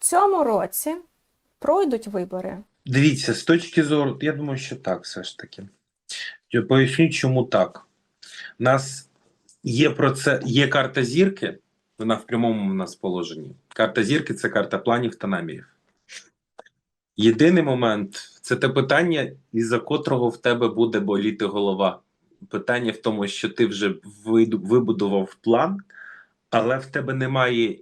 цьому році пройдуть вибори. Дивіться, з точки зору, я думаю, що так, все ж таки. Я поясню, чому так. У нас є про це, є карта зірки, вона в прямому у нас положенні. Карта зірки це карта планів та намірів. Єдиний момент це те питання, із-за котрого в тебе буде боліти голова. Питання в тому, що ти вже вибудував план, але в тебе немає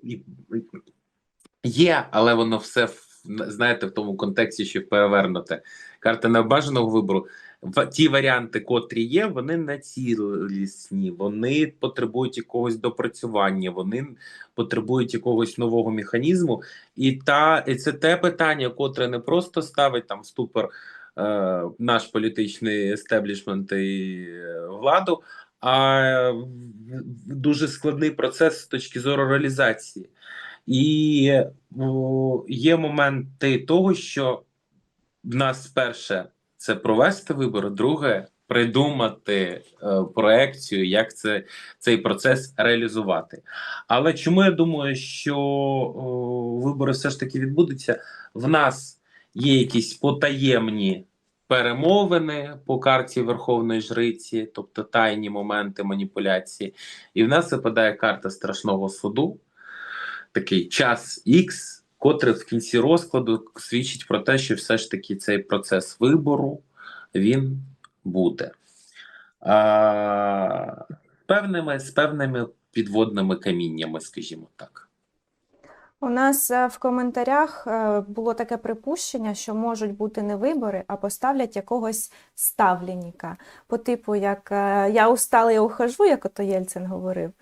є, але воно все знаєте в тому контексті, що перевернуте. Карта необажаного вибору. Ті варіанти, котрі є, вони не цілісні, вони потребують якогось допрацювання, вони потребують якогось нового механізму. І та і це те питання, котре не просто ставить там ступор е, наш політичний естеблішмент і е, владу, а дуже складний процес з точки зору реалізації. І о, є моменти того, що в нас перше це провести вибори, друге придумати е, проекцію, як це, цей процес реалізувати. Але чому я думаю, що о, вибори все ж таки відбудуться? В нас є якісь потаємні перемовини по карті Верховної Жриці, тобто тайні моменти маніпуляції, і в нас випадає карта страшного суду такий час X, котрий в кінці розкладу свідчить про те, що все ж таки цей процес вибору він буде. А, певними, з певними підводними каміннями, скажімо так. У нас е, в коментарях е, було таке припущення, що можуть бути не вибори, а поставлять якогось ставленника. По типу, як е, я устала, я ухожу, як ото Єльцин говорив.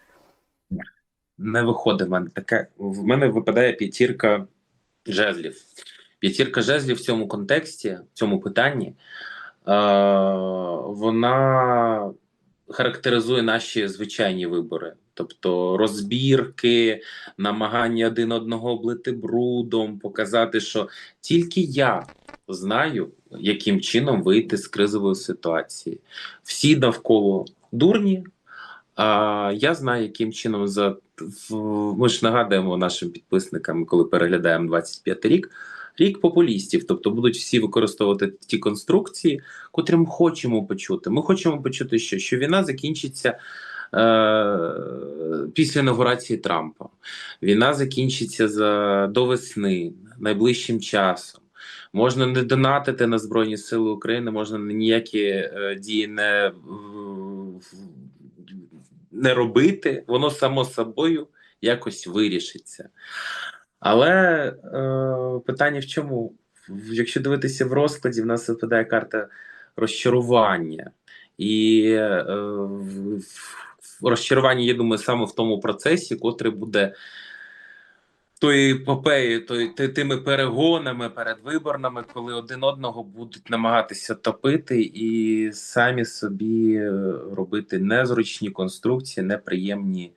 Не виходить в мене таке. В мене випадає п'ятірка жезлів. П'ятірка жезлів в цьому контексті, в цьому питанні, е, вона характеризує наші звичайні вибори. Тобто розбірки, намагання один одного облити брудом, показати, що тільки я знаю, яким чином вийти з кризової ситуації. Всі навколо дурні, а я знаю, яким чином за ми ж нагадуємо нашим підписникам, коли переглядаємо 25 рік. Рік популістів, тобто будуть всі використовувати ті конструкції, котрі ми хочемо почути. Ми хочемо почути, що, що війна закінчиться е, після інаугурації Трампа. Війна закінчиться за до весни, найближчим часом. Можна не донатити на Збройні Сили України, можна ніякі е, дії не, в- не робити, воно само собою якось вирішиться. Але е, питання в чому? Якщо дивитися в розкладі, в нас випадає карта розчарування. І е, в- в- розчарування, я думаю, саме в тому процесі, котрий буде тої епопеї, той, тими перегонами передвиборними, коли один одного будуть намагатися топити і самі собі е, робити незручні конструкції, неприємні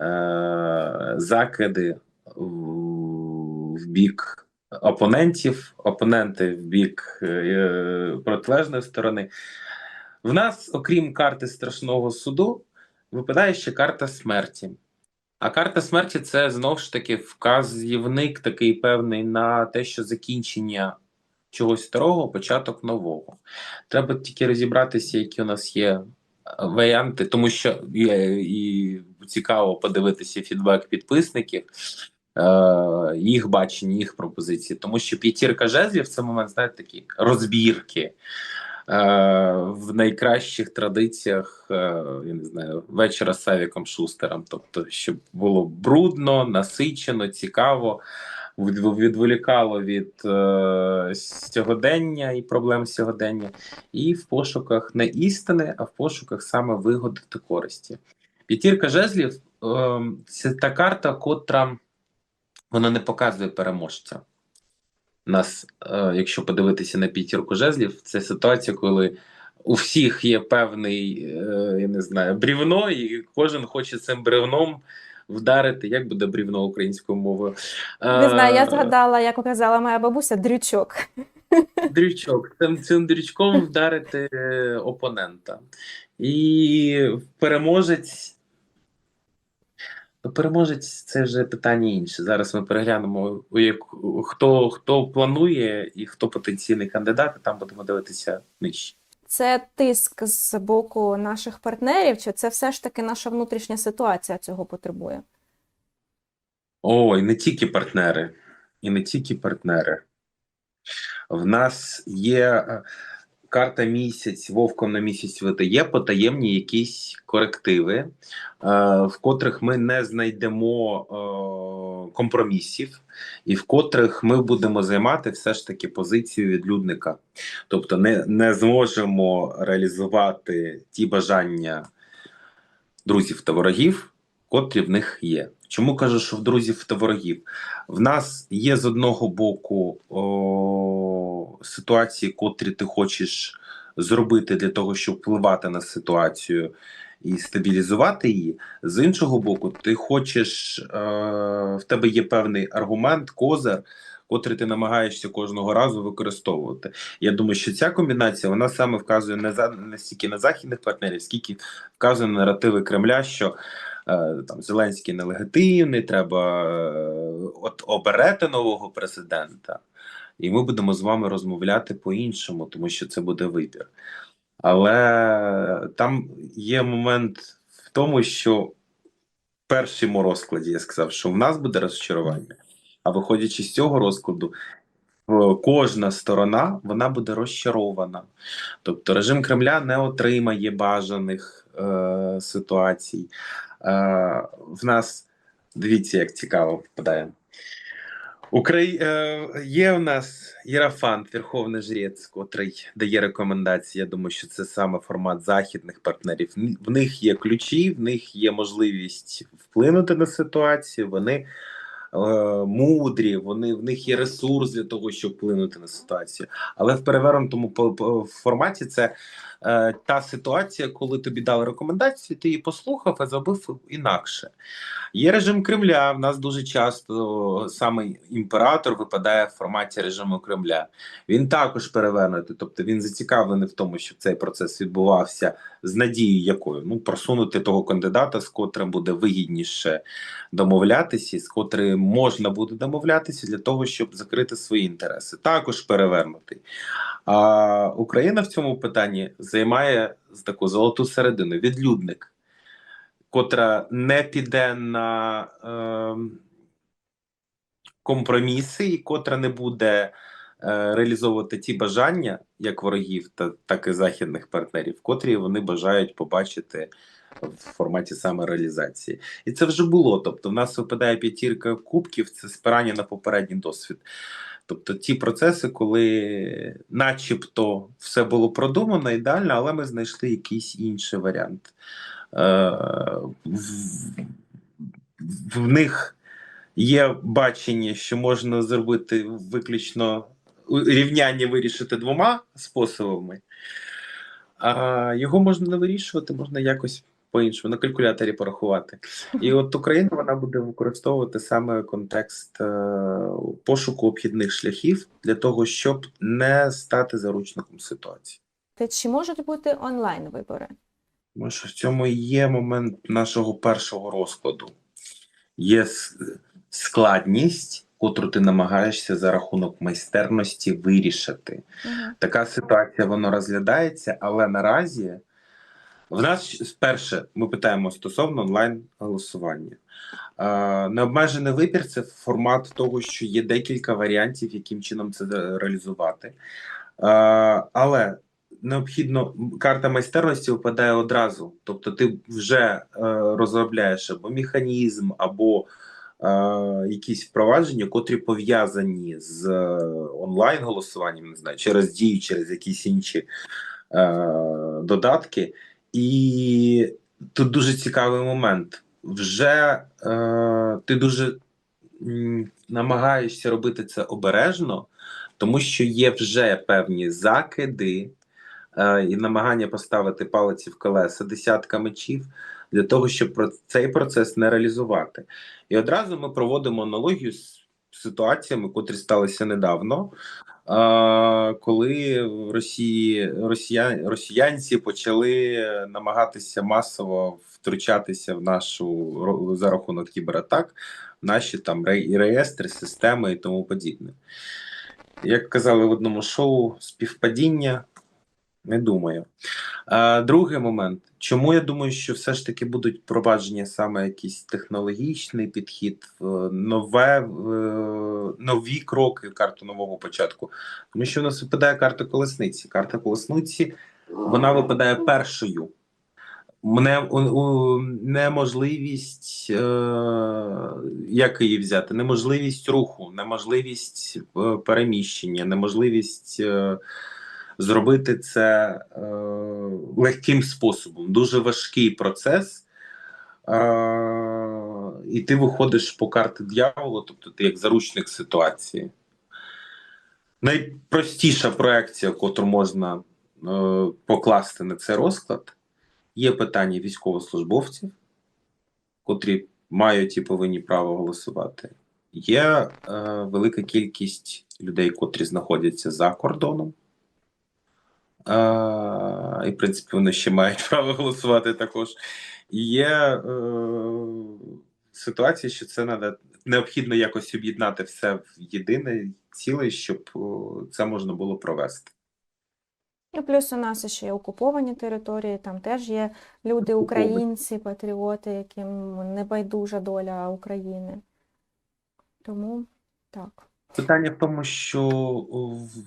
е, закиди в, в бік опонентів, опоненти в бік е, протилежної сторони. В нас, окрім карти страшного суду, випадає ще карта смерті. А карта смерті це знову ж таки вказівник такий певний на те, що закінчення чогось старого, початок нового. Треба тільки розібратися, які у нас є е, варіанти, тому що і цікаво подивитися фідбек підписників, е, їх бачення, їх пропозиції. Тому що п'ятірка жезлів це момент, знаєте, такі розбірки. Е, в найкращих традиціях, е, я не знаю, вечора з Савіком Шустером. Тобто, щоб було брудно, насичено, цікаво, відволікало від е, сьогодення і проблем сьогодення, і в пошуках не істини, а в пошуках саме вигоди та користі. П'ятірка жезлів е, це та карта, котра вона не показує переможця. Нас, е, якщо подивитися на п'ятірку жезлів, це ситуація, коли у всіх є певний, е, я не знаю, брівно, і кожен хоче цим бревном вдарити. Як буде брівно українською мовою? Не знаю, я Е, згадала, як казала моя бабуся, дрючок. дрючок. Цим, цим дрючком вдарити опонента. І переможець Ну, переможець це вже питання інше. Зараз ми переглянемо, у яку- хто, хто планує і хто потенційний кандидат, і там будемо дивитися нижче. Це тиск з боку наших партнерів, чи це все ж таки наша внутрішня ситуація цього потребує? Ой, не тільки партнери, і не тільки партнери. В нас є карта місяць, вовком на місяць видає потаємні якісь корективи, е, в котрих ми не знайдемо е, компромісів, і в котрих ми будемо займати все ж таки позицію відлюдника. Тобто не, не зможемо реалізувати ті бажання друзів та ворогів, котрі в них є. Чому кажу, що в друзів та ворогів? В нас є з одного боку о, ситуації, котрі ти хочеш зробити для того, щоб впливати на ситуацію і стабілізувати її. З іншого боку, ти хочеш, е, в тебе є певний аргумент, козир, котрий ти намагаєшся кожного разу використовувати. Я думаю, що ця комбінація вона саме вказує не за не стільки на західних партнерів, скільки вказує на наративи Кремля, що там Зеленський нелегітимний, треба е, от оберете нового президента, і ми будемо з вами розмовляти по-іншому, тому що це буде вибір. Але там є момент в тому, що в першому розкладі я сказав, що в нас буде розчарування, а виходячи з цього розкладу, е, кожна сторона вона буде розчарована. Тобто режим Кремля не отримає бажаних е, ситуацій. Е, в нас дивіться, як цікаво впадає. Украї... Е, є в нас Єрафант, Верховний Жрець, котрий дає рекомендації. Я думаю, що це саме формат західних партнерів. В них є ключі, в них є можливість вплинути на ситуацію. Вони мудрі, вони в них є ресурс для того, щоб вплинути на ситуацію. Але в перевернутому форматі це е, та ситуація, коли тобі дали рекомендацію, ти її послухав, а зробив інакше. Є режим Кремля. В нас дуже часто саме імператор випадає в форматі режиму Кремля. Він також перевернутий, тобто він зацікавлений в тому, щоб цей процес відбувався з надією, якою ну просунути того кандидата, з котрим буде вигідніше домовлятися, з котрим можна буде домовлятися для того, щоб закрити свої інтереси. Також перевернутий. А Україна в цьому питанні займає таку золоту середину відлюдник котра не піде на е, компроміси, і котра не буде е, реалізовувати ті бажання, як ворогів, та так і західних партнерів, котрі вони бажають побачити в форматі саме реалізації. І це вже було. Тобто, в нас випадає п'ятірка кубків, це спирання на попередній досвід. Тобто ті процеси, коли начебто все було продумано ідеально, але ми знайшли якийсь інший варіант. Е, в, в них є бачення, що можна зробити виключно рівняння вирішити двома способами, а його можна не вирішувати, можна якось по-іншому на калькуляторі порахувати. І от Україна вона буде використовувати саме контекст е, пошуку обхідних шляхів для того, щоб не стати заручником ситуації. Та Чи можуть бути онлайн вибори? Тому що в цьому і є момент нашого першого розкладу. Є складність, котру ти намагаєшся за рахунок майстерності вирішити. Угу. Така ситуація вона розглядається, але наразі в нас перше ми питаємо стосовно онлайн голосування. Необмежений вибір це формат того, що є декілька варіантів, яким чином це реалізувати. Але необхідно карта майстерності випадає одразу. Тобто, ти вже е, розробляєш або механізм, або е, якісь впровадження, котрі пов'язані з е, онлайн голосуванням, не знаю, через дію, через якісь інші додатки. І тут дуже цікавий момент. Вже е, ти дуже намагаєшся робити це обережно, тому що є вже певні закиди е, і намагання поставити палиці в колеса десятка мечів для того, щоб про цей процес не реалізувати. І одразу ми проводимо аналогію з ситуаціями, котрі сталися недавно, коли в Росії росіян, росіянці почали намагатися масово втручатися в нашу за рахунок кібератак, наші там реєстри, системи і тому подібне. Як казали в одному шоу, співпадіння не думаю. А, другий момент. Чому я думаю, що все ж таки будуть впровадження саме якийсь технологічний підхід, нове, нові кроки в карту нового початку? Тому що у нас випадає карта колесниці. Карта колесниці вона випадає першою. Мене у, у, неможливість, е, як її взяти? Неможливість руху, неможливість е, переміщення, неможливість е, зробити це е, легким способом. Дуже важкий процес. Е, і ти виходиш по карти дьявола, тобто ти як заручник ситуації. Найпростіша проекція, яку можна е, покласти на цей розклад, є питання військовослужбовців, котрі мають і повинні право голосувати. Є е, велика кількість людей, котрі знаходяться за кордоном. Е, і, в принципі, вони ще мають право голосувати також. Є е, ситуація, що це надо, необхідно якось об'єднати все в єдине ціле, щоб це можна було провести. І плюс у нас ще є окуповані території, там теж є люди, українці, патріоти, яким не байдужа доля України. Тому так. Питання в тому, що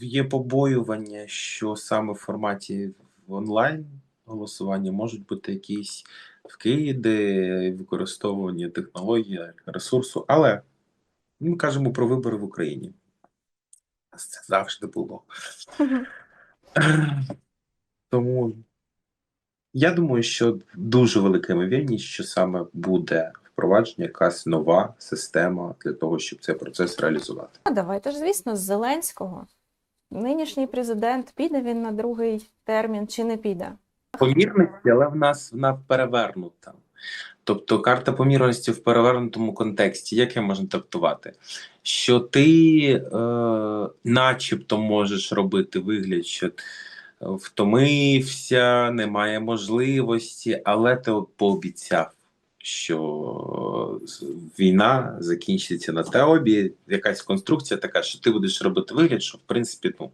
є побоювання, що саме в форматі онлайн голосування можуть бути якісь вкиди, використовування технологій, ресурсу, але ми кажемо про вибори в Україні. Це завжди було. Тому я думаю, що дуже велика ймовірність, що саме буде впровадження якась нова система для того, щоб цей процес реалізувати. Ну, давайте ж, звісно, з Зеленського. Нинішній президент, піде він на другий термін чи не піде? Помірності, але в нас вона перевернута. Тобто карта помірності в перевернутому контексті, як я можу трактувати? Що ти е, начебто можеш робити вигляд, що втомився, немає можливості, але ти пообіцяв, що війна закінчиться на теобі, якась конструкція така, що ти будеш робити вигляд, що в принципі, ну,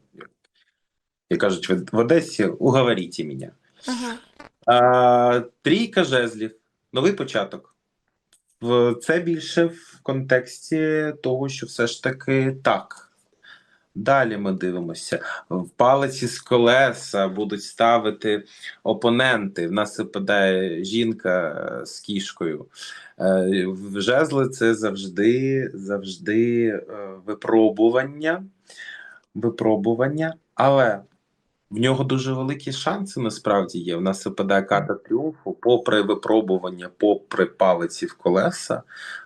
як, кажуть в Одесі, уговоріть мене. Ага. Трійка жезлів, новий початок. Це більше в контексті того, що все ж таки так. Далі ми дивимося. В палиці з колеса будуть ставити опоненти. В нас випадає жінка е, з кішкою. Е, В жезли це завжди, завжди е, випробування. Випробування, але в нього дуже великі шанси насправді є. В нас випадає карта тріумфу, попри випробування, попри палиці в колеса.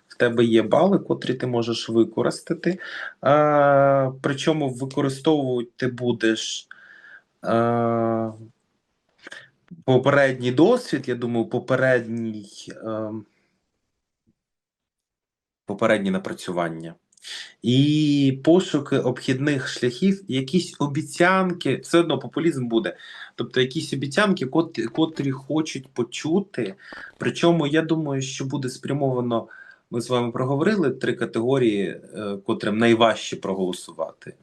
В тебе є бали, котрі ти можеш використати. А, причому використовувати ти будеш а, попередній досвід, я думаю, попередній, а, попередні напрацювання. І пошуки обхідних шляхів, якісь обіцянки, все одно популізм буде. Тобто якісь обіцянки, котрі, хочуть почути. Причому я думаю, що буде спрямовано. Ми з вами проговорили три категорії, е, котрим найважче проголосувати.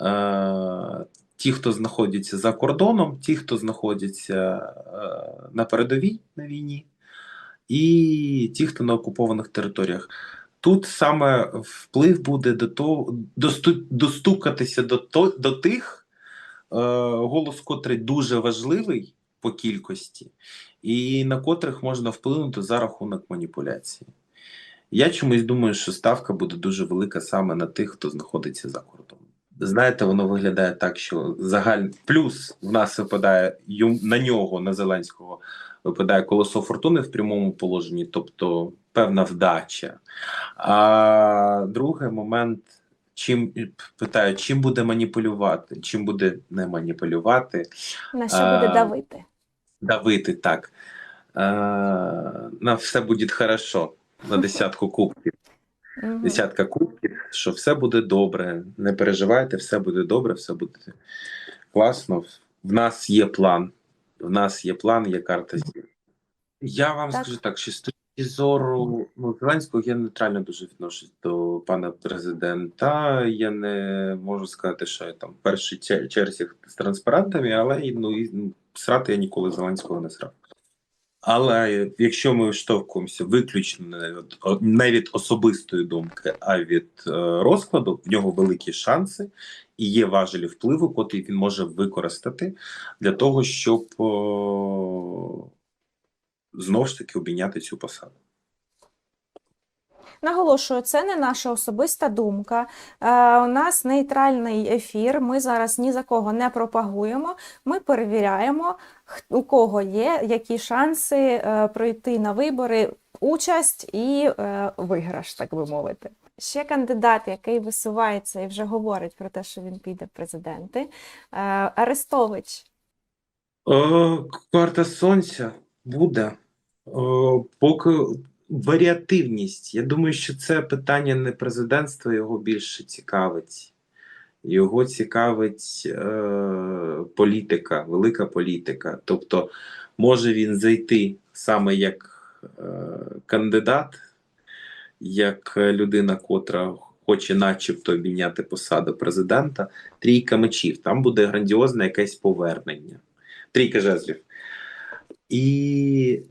Е, ті, хто знаходяться за кордоном, ті, хто знаходяться е, на передовій на війні, і ті, хто на окупованих територіях. Тут саме вплив буде до того, досту, достукатися до, то, до тих, е, голос котрий дуже важливий по кількості, і на котрих можна вплинути за рахунок маніпуляції. Я чомусь думаю, що ставка буде дуже велика саме на тих, хто знаходиться за кордоном. Знаєте, воно виглядає так, що загальний плюс в нас випадає на нього, на Зеленського, випадає колесо фортуни в прямому положенні, тобто певна вдача. А другий момент, чим питаю, чим буде маніпулювати, чим буде не маніпулювати, На що А, буде давити? давити так. А, на все буде хорошо на десятку кубків. Десятка кубків, що все буде добре. Не переживайте, все буде добре, все буде класно. В нас є план. В нас є план, є карта. Я вам Так. скажу так, що з точки зору ну, Зеленського я нейтрально дуже відношусь до пана президента. Я не можу сказати, що я там в першій черзі з транспарантами, але ну, і, ну, срати я ніколи Зеленського не срав. Але якщо ми штовхуємося виключно не від, не від особистої думки, а від е, розкладу, в нього великі шанси і є важелі впливу, котрі він може використати для того, щоб о, знову ж таки обійняти цю посаду. Наголошую, це не наша особиста думка. Е, у нас нейтральний ефір. Ми зараз ні за кого не пропагуємо. Ми перевіряємо, у кого є які шанси е, пройти на вибори, участь і е, виграш, так би мовити. Ще кандидат, який висувається і вже говорить про те, що він піде в президенти, е, Арестович. О, карта сонця буде. Поки варіативність. Я думаю, що це питання не президентства його більше цікавить. Його цікавить е, політика, велика політика. Тобто, може він зайти саме як е, кандидат, як людина, котра хоче начебто обійняти посаду президента, трійка мечів. Там буде грандіозне якесь повернення. Трійка жезлів. І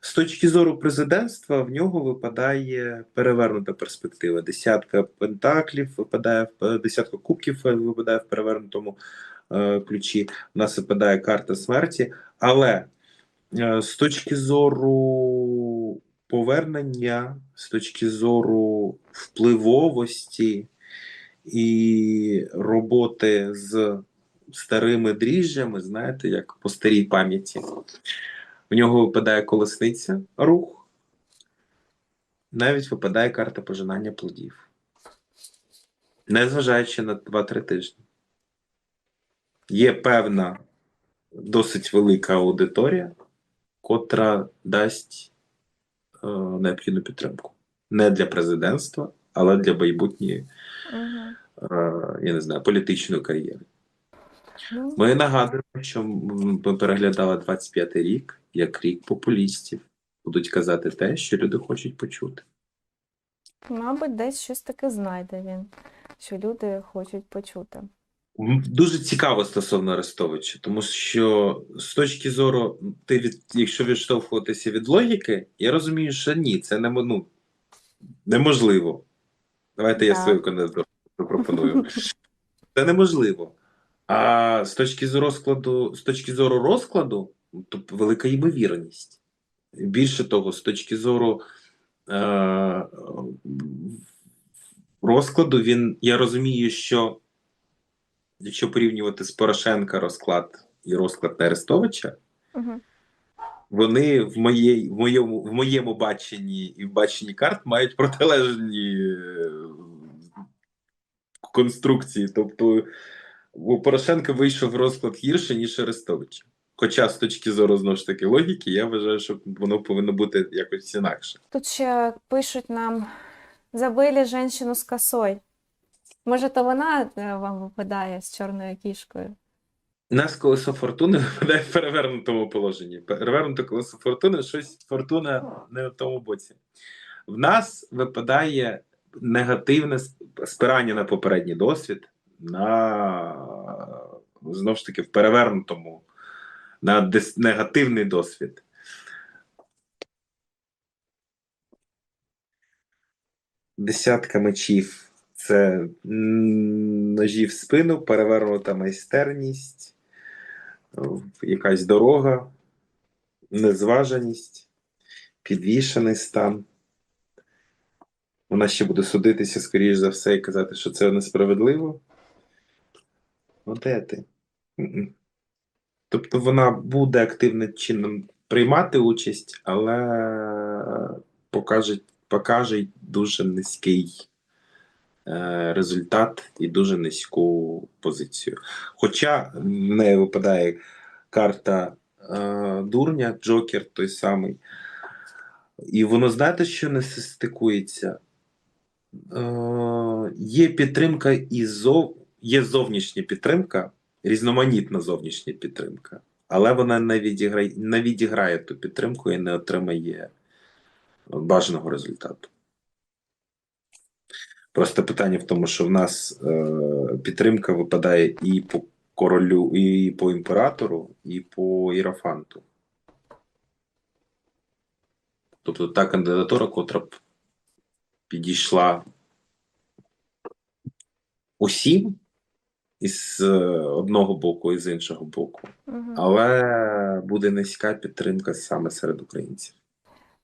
з точки зору президентства в нього випадає перевернута перспектива. Десятка пентаклів випадає в десятка кубків випадає в перевернутому е, ключі. У нас випадає карта смерті. Але е, з точки зору повернення, з точки зору впливовості і роботи з старими дріжджами, знаєте, як по старій пам'яті. В нього випадає колесниця, рух, навіть випадає карта пожинання плодів. Незважаючи на 2-3 тижні. Є певна досить велика аудиторія, котра дасть е, необхідну підтримку. Не для президентства, але для майбутньої, Угу. е, я не знаю, політичної кар'єри. Ну, Ми нагадуємо, що ми переглядали 25-й рік як рік популістів. Будуть казати те, що люди хочуть почути. мабуть, десь щось таке знайде він, що люди хочуть почути. Дуже цікаво стосовно Арестовича, тому що з точки зору, ти від, якщо відштовхуватися від логіки, я розумію, що ні, це не, ну, неможливо. Давайте я свою кандидатуру пропоную. Це неможливо. А з точки зору розкладу, з точки зору розкладу, то велика ймовірність. Більше того, з точки зору е, розкладу, він я розумію, що якщо порівнювати з Порошенка розклад і розклад на Арестовича, Угу. вони в моєї, в моєму, в моєму баченні і в баченні карт мають протилежні е, конструкції. Тобто у Порошенка вийшов розклад гірше, ніж Арестович. Хоча з точки зору знову ж таки логіки, я вважаю, що воно повинно бути якось інакше. Тут ще пишуть нам забили жінку з косою. Може, то вона е, вам випадає з чорною кішкою? Нас колесо фортуни випадає в перевернутому положенні. Перевернуте колесо фортуни, щось фортуна не в тому боці. В нас випадає негативне спирання на попередній досвід, на знову ж таки в перевернутому, на негативний досвід. Десятка мечів це ножі в спину, перевернута майстерність, якась дорога, незваженість, підвішений стан. Вона ще буде судитися, скоріш за все, і казати, що це несправедливо. Де ти? Тобто вона буде активним чином приймати участь, але покаже, покаже дуже низький е, результат і дуже низьку позицію. Хоча в неї випадає карта е, дурня, Джокер той самий. І воно знаєте, що не стикується? е, є підтримка і зов... є зовнішня підтримка, різноманітна зовнішня підтримка, але вона не відіграє, не відіграє ту підтримку і не отримає бажаного результату. Просто питання в тому, що в нас е, підтримка випадає і по королю, і по імператору, і по іерофанту. Тобто та кандидатура, котра б підійшла усім із е, одного боку і з іншого боку, Мгм. але буде низька підтримка саме серед українців.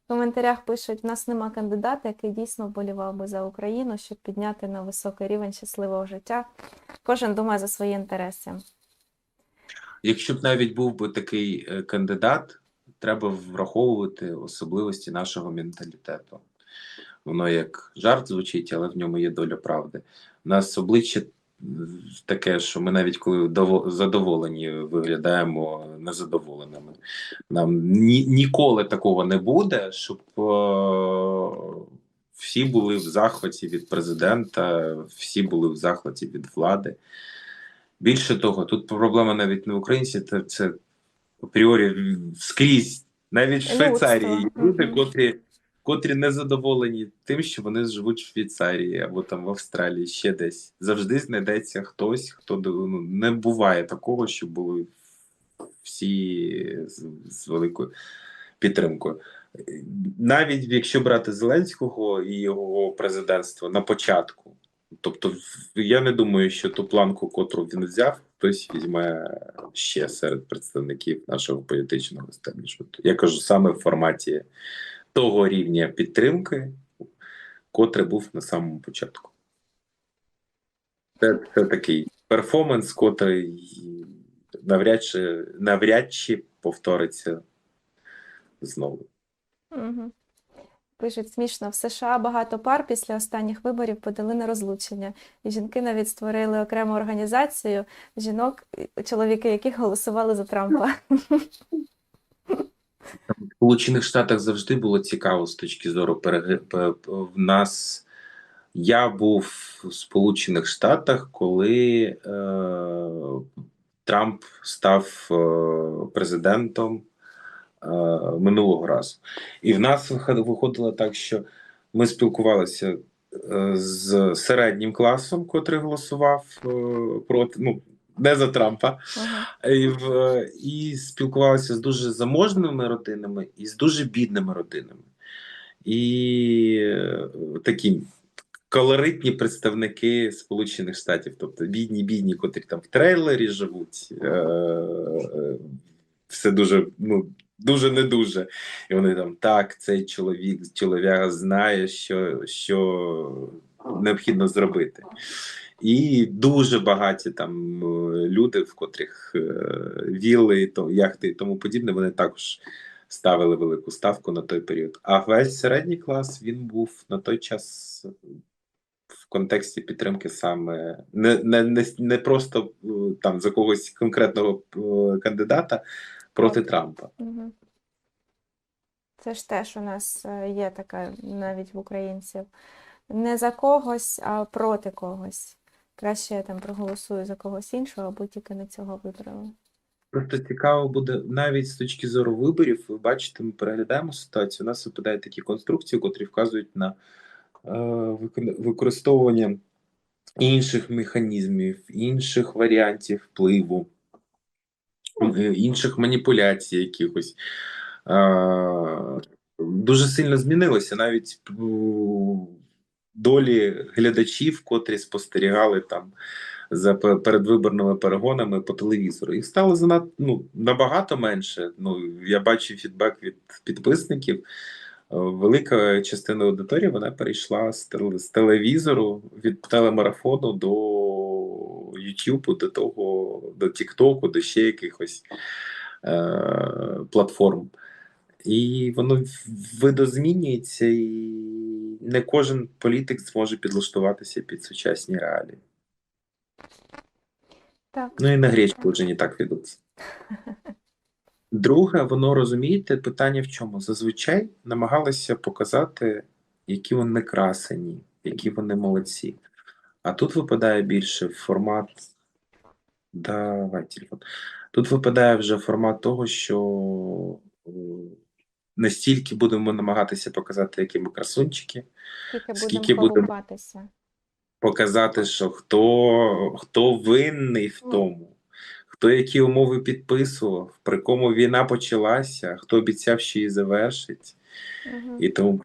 В коментарях пишуть: в нас нема кандидата, який дійсно вболівав би за Україну, щоб підняти на високий рівень щасливого життя. Кожен думає за свої інтереси. Якщо б навіть був би такий е, кандидат, треба враховувати особливості нашого менталітету. Воно як жарт звучить, але в ньому є доля правди. У нас обличчя таке, що ми навіть коли задоволені, виглядаємо незадоволеними. Нам ні, ніколи такого не буде, щоб е, всі були в захваті від президента, всі були в захваті від влади. Більше того, тут проблема навіть не в українці, це, це апріорі скрізь, навіть в Швейцарії. Люди, котрі, котрі не задоволені тим, що вони живуть в Швейцарії або там в Австралії, ще десь. Завжди знайдеться хтось, хто ну, не буває такого, що були всі з, з великою підтримкою. Навіть якщо брати Зеленського і його президентство на початку, тобто я не думаю, що ту планку, котру він взяв, хтось візьме ще серед представників нашого політичного естеблішменту. Я кажу саме в форматі того рівня підтримки, котрий був на самому початку. Це, це такий перформанс, котрий навряд чи, навряд чи повториться знову. Пишуть смішно, в США багато пар після останніх виборів подали на розлучення. І жінки навіть створили окрему організацію жінок, чоловіки яких голосували за Трампа. В Сполучених Штатах завжди було цікаво з точки зору переги... пе- пе- в нас. Я був в Сполучених Штатах, коли е... Трамп став е... президентом е... минулого разу. І в нас виход- виходило так, що ми спілкувалися е... з середнім класом, котрий голосував е... проти, ну, не за Трампа, Угу. і, в, і спілкувалися з дуже заможними родинами і з дуже бідними родинами. І е, такі колоритні представники Сполучених Штатів, тобто бідні, бідні, котрі там в трейлері живуть, е, е, все дуже, ну, дуже не дуже. І вони там так, цей чоловік, чоловіка знає, що, що необхідно зробити. І дуже багаті там е, люди, в котрих е, вілли, то яхти і тому подібне, вони також ставили велику ставку на той період. А весь середній клас він був на той час в контексті підтримки саме не, не, не, не просто е, там за когось конкретного е, кандидата проти Трампа. Це ж теж у нас е, є така навіть в українців. Не за когось, а проти когось. Краще я там проголосую за когось іншого, або тільки не цього вибрали. Просто цікаво буде навіть з точки зору виборів. Ви бачите, ми переглядаємо ситуацію. У нас випадають такі конструкції, котрі вказують на е, використовування інших механізмів, інших варіантів впливу, е, інших маніпуляцій якихось. Е, дуже сильно змінилося навіть долі глядачів, котрі спостерігали там за передвиборними перегонами по телевізору. Їх стало занадто ну, набагато менше. Ну, я бачу фідбек від підписників. Е, Велика частина аудиторії вона перейшла з, теле- з телевізору від телемарафону до YouTube, до того, до TikTok, до ще якихось е, платформ. І воно видозмінюється, і не кожен політик зможе підлаштуватися під сучасні реалії. Так. Ну і на гречку вже не так ведуться. Друге, воно розумієте, питання в чому? Зазвичай намагалися показати, які вони красені, які вони молодці. А тут випадає більше формат. Давай телефон. Тут випадає вже формат того, що е, не стільки будемо намагатися показати, які ми красунчики, Скільки Скільки будемо показати, що хто, хто винний в тому, хто які умови підписував, при кому війна почалася, хто обіцяв, що її завершить, угу. і тому.